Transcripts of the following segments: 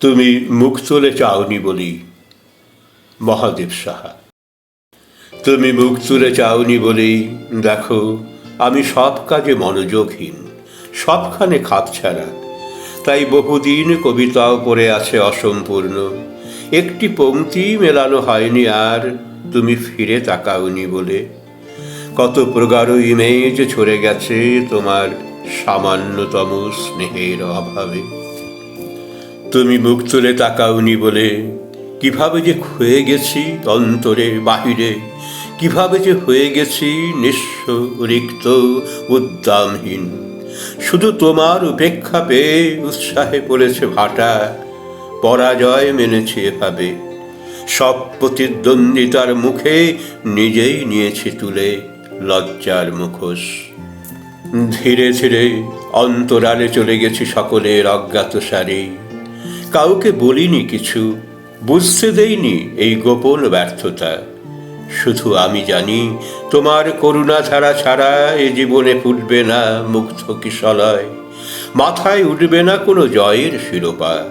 তুমি মুখ তুলে চাওনি বলি, মহাদেব সাহা। তুমি মুখ তুলে চাওনি বলেই দেখো, আমি সব কাজে মনোযোগহীন, সবখানে খাপছাড়া তাই বহুদিন কবিতাও পড়ে আছে অসম্পূর্ণ। একটি পংক্তি মেলানো হয়নি আর তুমি ফিরে তাকাওনি বলে। কত প্রগাঢ় ইমেজ ছড়ে গেছে তোমার সামান্যতম স্নেহের অভাবে। তুমি মুখ তুলে তাকাওনি বলে। কীভাবে যে হয়ে গেছি অন্তরে, বাহিরে? কীভাবে যে হয়ে গেছি নিঃস্ব রিক্ত উদ্দামহীন? শুধু তোমার উপেক্ষা পেয়ে উৎসাহে পড়েছে ভাটা। পরাজয় মেনেছে এভাবে। সব প্রতিদ্বন্দ্বিতার মুখে নিজেই নিয়েছি তুলে লজ্জার মুখোশ। ধীরে ধীরে অন্তরালে চলে গেছি সকলের অজ্ঞাত সারি কাউকে বলিনি কিছু, বুঝতে দেইনি এই গোপন ব্যর্থতা। শুধু আমি জানি, তোমার করুণা ছাড়া ছাড়া এ জীবনে ফুটবে না মুগ্ধ কিশলয়। মাথায় উঠবে না কোনো জয়ের শিরোপা।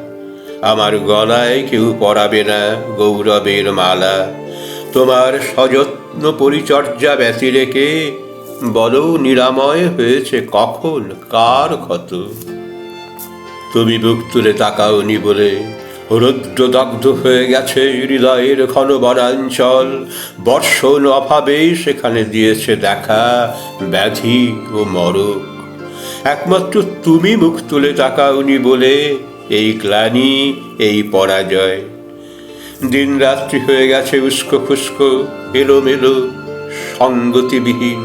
আমার গলায় কেউ পরাবে না গৌরবের মালা। তোমার সযত্ন পরিচর্যা ব্যতি রেখে বলো নিরাময় হয়েছে কখন, কার ক্ষত? তুমি বুক তুলে তাকাওনি বলে রৌদ্রদগ্ধ হয়ে গেছে হৃদয়ের ঘন বনাঞ্চল বর্ষণ অভাবে সেখানে দিয়েছে দেখা, ব্যাধি ও মরক। একমাত্র তুমি মুখ তুলে তাকাওনি বলে এই গ্লানি এই পরাজয়। দিন রাত্রি হয়ে গেছে উস্কো খুস্কো, এলোমেলো, সঙ্গতিবিহীন।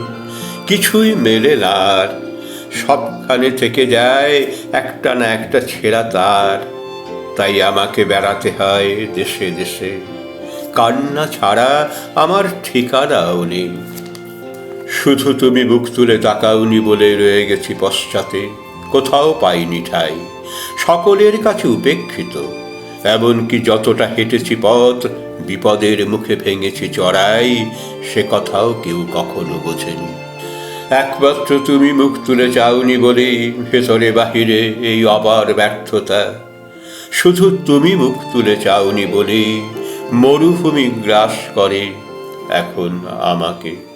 কিছুই মেলে না আর সবখানে থেকে যায়, একটা না একটা ছেঁড়া তার। তাই আমাকে বেড়াতে হয় দেশে দেশে। কান্না ছাড়া আমার ঠিকানাও নেই। শুধু তুমি বুক তুলে তাকাওনি বলে রয়ে গেছি পশ্চাতে। কোথাও পাইনি ঠাই। সকলের কাছে উপেক্ষিত। এমনকি যতটা হেঁটেছি পথ, বিপদের মুখে ভেঙেছি চড়াই, সে কথাও কেউ কখনো বোঝেনি। একমাত্র তুমি মুখ তুলে চাওনি বলেই ভেতরে বাহিরে এই অবার ব্যর্থতা। শুধু তুমি মুখ তুলে চাওনি বলেই মরুভূমি গ্রাস করে এখন আমাকে।